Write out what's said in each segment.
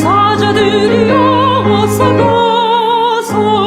사자들이여 어서 가서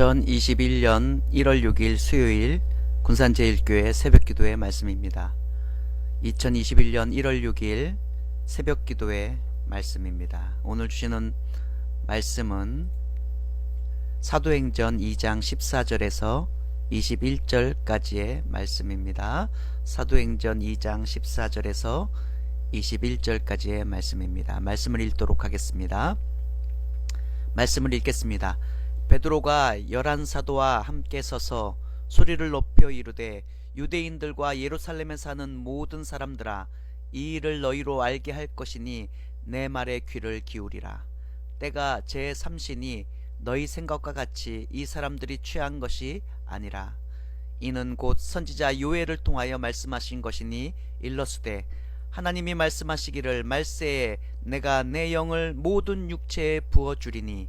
2021년 1월 6일 수요일 군산제일교회 새벽기도의 말씀입니다. 2021년 1월 6일 새벽기도의 말씀입니다. 오늘 주시는 말씀은 사도행전 2장 14절에서 21절까지의 말씀입니다. 사도행전 2장 14절에서 21절까지의 말씀입니다. 말씀을 읽도록 하겠습니다. 말씀을 읽겠습니다. 베드로가 열한 사도와 함께 서서 소리를 높여 이르되 유대인들과 예루살렘에 사는 모든 사람들아 이 일을 너희로 알게 할 것이니 내 말에 귀를 기울이라. 때가 제 삼신이 너희 생각과 같이 이 사람들이 취한 것이 아니라 이는 곧 선지자 요엘을 통하여 말씀하신 것이니 일러스되 하나님이 말씀하시기를 말세에 내가 내 영을 모든 육체에 부어 주리니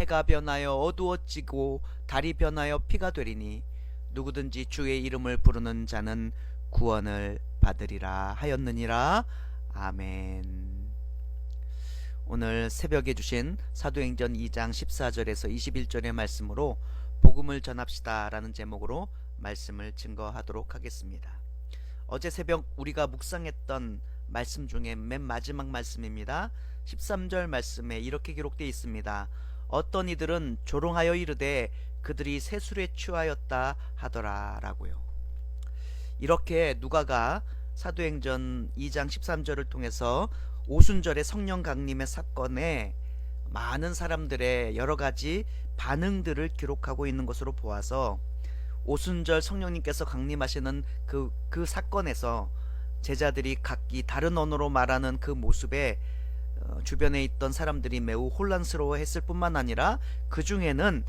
해가 변하여 어두워지고 달이 변하여 피가 되리니 누구든지 주의 이름을 부르는 자는 구원을 받으리라 하였느니라 아멘. 오늘 새벽에 주신 사도행전 2장 14절에서 21절의 말씀으로 복음을 전합시다라는 제목으로 말씀을 증거하도록 하겠습니다. 어제 새벽 우리가 묵상했던 말씀 중에 맨 마지막 말씀입니다. 13절 말씀에 이렇게 기록되어 있습니다. 어떤 이들은 조롱하여 이르되 그들이 세술에 취하였다 하더라라고요. 이렇게 누가가 사도행전 2장 13절을 통해서 오순절의 성령 강림의 사건에 많은 사람들의 여러 가지 반응들을 기록하고 있는 것으로 보아서 오순절 성령님께서 강림하시는 그, 그 사건에서 제자들이 각기 다른 언어로 말하는 그 모습에 어, 주변에 있던 사람들이 매우 혼란스러워했을 뿐만 아니라 그 중에는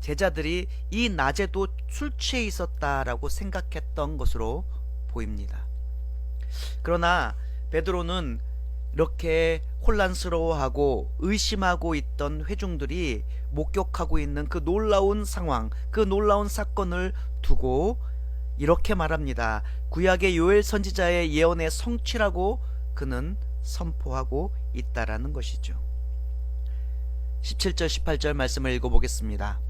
제자들이 이 낮에도 술 취해 있었다라고 생각했던 것으로 보입니다. 그러나 베드로는 이렇게 혼란스러워하고 의심하고 있던 회중들이 목격하고 있는 그 놀라운 상황, 그 놀라운 사건을 두고 이렇게 말합니다. 구약의 요엘 선지자의 예언의 성취라고 그는 선포하고 있다라는 것이죠. 17절 18절 말씀을 읽어보겠습니다.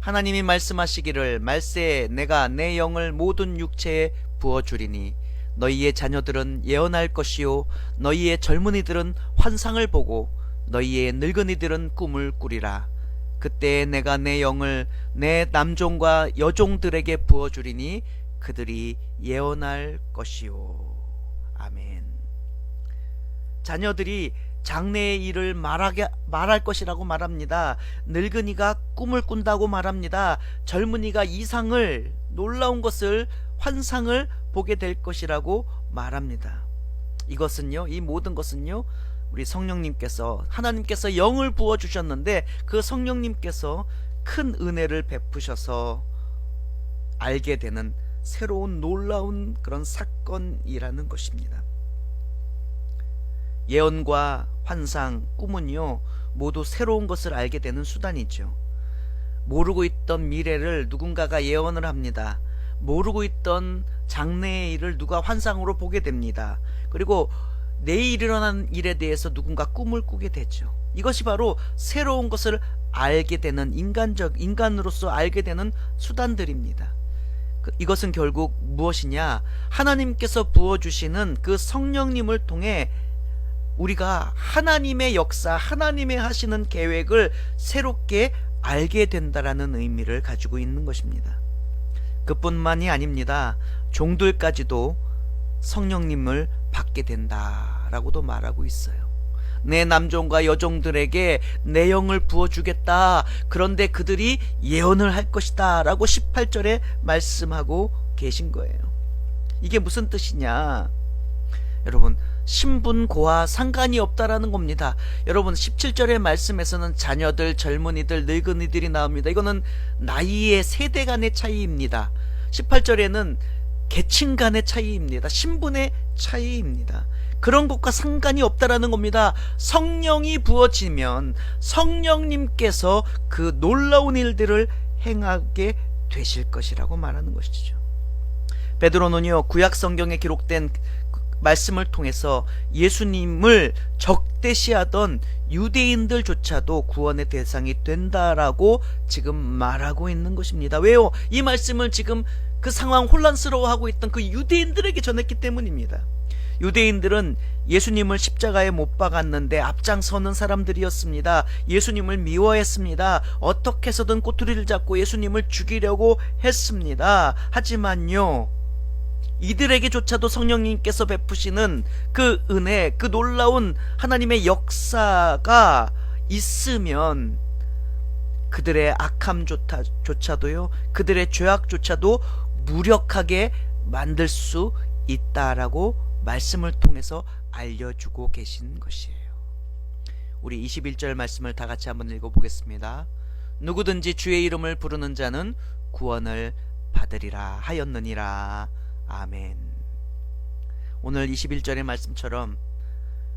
하나님이 말씀하시기를 말세에 내가 내 영을 모든 육체에 부어 주리니 너희의 자녀들은 예언할 것이요 너희의 젊은이들은 환상을 보고 너희의 늙은이들은 꿈을 꾸리라 그때 내가 내 영을 내 남종과 여종들에게 부어 주리니 그들이 예언할 것이요 아멘 자녀들이 장래의 일을 말하게 말할 것이라고 말합니다. 늙은이가 꿈을 꾼다고 말합니다. 젊은이가 이상을 놀라운 것을 환상을 보게 될 것이라고 말합니다. 이것은요, 이 모든 것은요, 우리 성령님께서 하나님께서 영을 부어 주셨는데 그 성령님께서 큰 은혜를 베푸셔서 알게 되는 새로운 놀라운 그런 사건이라는 것입니다. 예언과 환상, 꿈은요, 모두 새로운 것을 알게 되는 수단이죠. 모르고 있던 미래를 누군가가 예언을 합니다. 모르고 있던 장래의 일을 누가 환상으로 보게 됩니다. 그리고 내일 일어난 일에 대해서 누군가 꿈을 꾸게 되죠. 이것이 바로 새로운 것을 알게 되는 인간적, 인간으로서 알게 되는 수단들입니다. 그- 이것은 결국 무엇이냐? 하나님께서 부어 주시는 그 성령님을 통해 우리가 하나님의 역사, 하나님의 하시는 계획을 새롭게 알게 된다라는 의미를 가지고 있는 것입니다. 그뿐만이 아닙니다. 종들까지도 성령님을 받게 된다라고도 말하고 있어요. 내 남종과 여종들에게 내 영을 부어주겠다. 그런데 그들이 예언을 할 것이다. 라고 18절에 말씀하고 계신 거예요. 이게 무슨 뜻이냐? 여러분, 신분고와 상관이 없다라는 겁니다. 여러분 17절의 말씀에서는 자녀들, 젊은이들, 늙은이들이 나옵니다. 이거는 나이의 세대 간의 차이입니다. 18절에는 계층 간의 차이입니다. 신분의 차이입니다. 그런 것과 상관이 없다라는 겁니다. 성령이 부어지면 성령님께서 그 놀라운 일들을 행하게 되실 것이라고 말하는 것이죠. 베드로는요 구약 성경에 기록된 그 말씀을 통해서 예수님을 적대시하던 유대인들조차도 구원의 대상이 된다라고 지금 말하고 있는 것입니다. 왜요? 이 말씀을 지금 그 상황 혼란스러워하고 있던 그 유대인들에게 전했기 때문입니다. 유대인들은 예수님을 십자가에 못 박았는데 앞장서는 사람들이었습니다. 예수님을 미워했습니다. 어떻게 해서든 꼬투리를 잡고 예수님을 죽이려고 했습니다. 하지만요, 이들에게조차도 성령님께서 베푸시는 그 은혜, 그 놀라운 하나님의 역사가 있으면 그들의 악함조차도요, 그들의 죄악조차도 무력하게 만들 수 있다라고 말씀을 통해서 알려주고 계신 것이에요. 우리 21절 말씀을 다 같이 한번 읽어보겠습니다. 누구든지 주의 이름을 부르는 자는 구원을 받으리라 하였느니라. 아멘. 오늘 21절의 말씀처럼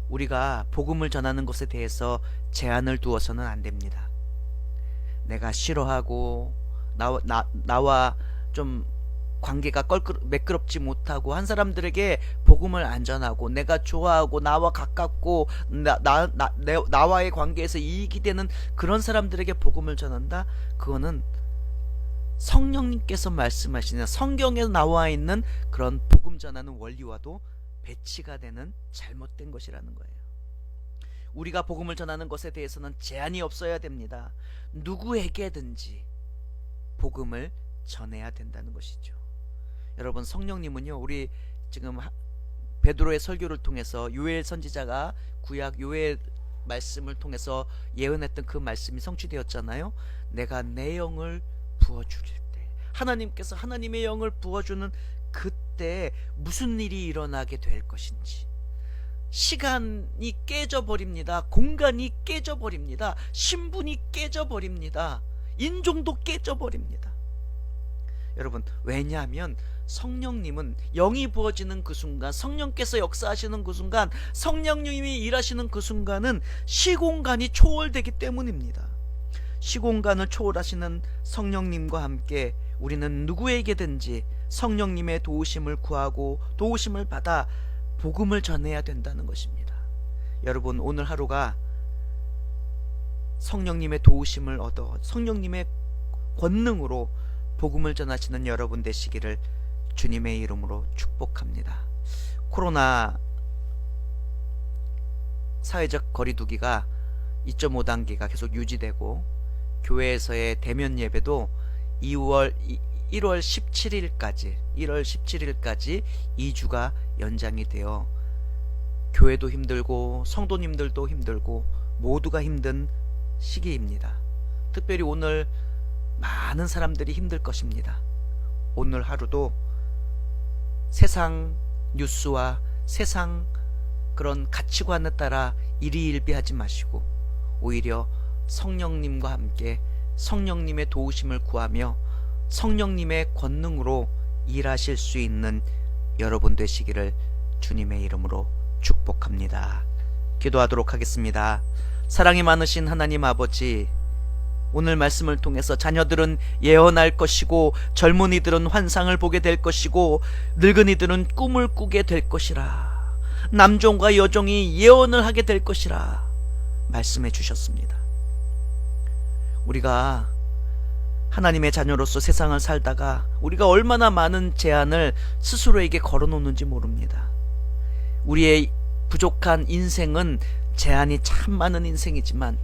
우리가 복음을 전하는 것에 대해서 제한을 두어서는 안 됩니다. 내가 싫어하고 나, 나, 나와 좀 관계가 껄끄, 매끄럽지 못하고 한 사람들에게 복음을 안 전하고 내가 좋아하고 나와 가깝고 나, 나, 나, 내, 나와의 관계에서 이익이 되는 그런 사람들에게 복음을 전한다? 그거는 성령님께서 말씀하시는 성경에 나와 있는 그런 복음 전하는 원리와도 배치가 되는 잘못된 것이라는 거예요. 우리가 복음을 전하는 것에 대해서는 제한이 없어야 됩니다. 누구에게든지 복음을 전해야 된다는 것이죠. 여러분 성령님은요 우리 지금 하- 베드로의 설교를 통해서 요엘 선지자가 구약 요엘 말씀을 통해서 예언했던 그 말씀이 성취되었잖아요. 내가 내 영을 부어 주릴 때 하나님께서 하나님의 영을 부어 주는 때 무슨 일이 일어나게 될 것인지. 시간이 깨져 버립니다. 공간이 깨져 버립니다. 신분이 깨져 버립니다. 인종도 깨져 버립니다. 여러분, 왜냐하면 성령님은 영이 부어지는 그 순간, 성령께서 역사하시는 그 순간, 성령님이 일하시는 그 순간은 시공간이 초월되기 때문입니다. 시공간을 초월하시는 성령님과 함께 우리는 누구에게든지 성령님의 도우심을 구하고 도우심을 받아 복음을 전해야 된다는 것입니다. 여러분, 오늘 하루가 성령님의 도우심을 얻어 성령님의 권능으로 복음을 전하시는 여러분 되시기를 주님의 이름으로 축복합니다. 코로나 사회적 거리두기가 2.5 단계가 계속 유지되고 교회에서의 대면 예배도 2월 1월 17일까지 1월 17일까지 2주가 연장이 되어 교회도 힘들고 성도님들도 힘들고 모두가 힘든 시기입니다. 특별히 오늘 많은 사람들이 힘들 것입니다. 오늘 하루도 세상 뉴스와 세상 그런 가치관에 따라 일희일비하지 마시고 오히려 성령님과 함께 성령님의 도우심을 구하며 성령님의 권능으로 일하실 수 있는 여러분 되시기를 주님의 이름으로 축복합니다. 기도하도록 하겠습니다. 사랑이 많으신 하나님 아버지, 오늘 말씀을 통해서 자녀들은 예언할 것이고 젊은이들은 환상을 보게 될 것이고 늙은이들은 꿈을 꾸게 될 것이라. 남종과 여종이 예언을 하게 될 것이라 말씀해 주셨습니다. 우리가 하나님의 자녀로서 세상을 살다가 우리가 얼마나 많은 제한을 스스로에게 걸어놓는지 모릅니다. 우리의 부족한 인생은 제한이 참 많은 인생이지만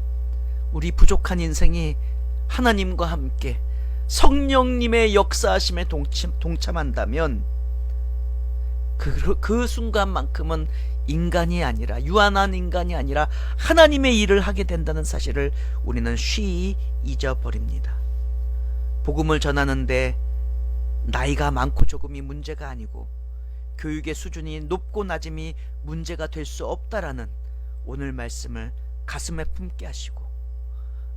우리 부족한 인생이 하나님과 함께 성령님의 역사하심에 동참, 동참한다면 그, 그 순간만큼은 인간이 아니라 유한한 인간이 아니라 하나님의 일을 하게 된다는 사실을 우리는 쉬이 잊어버립니다. 복음을 전하는데 나이가 많고 조금이 문제가 아니고 교육의 수준이 높고 낮음이 문제가 될 수 없다라는 오늘 말씀을 가슴에 품게 하시고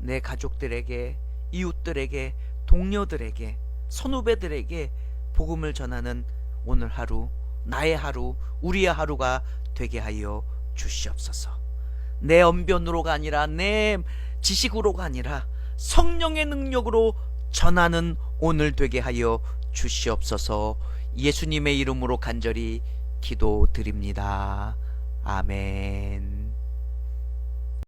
내 가족들에게 이웃들에게 동료들에게 선후배들에게 복음을 전하는 오늘 하루 나의 하루 우리의 하루가 되게 하여 주시옵소서. 내 언변으로가 아니라 내 지식으로가 아니라 성령의 능력으로 전하는 오늘 되게 하여 주시옵소서. 예수님의 이름으로 간절히 기도드립니다. 아멘.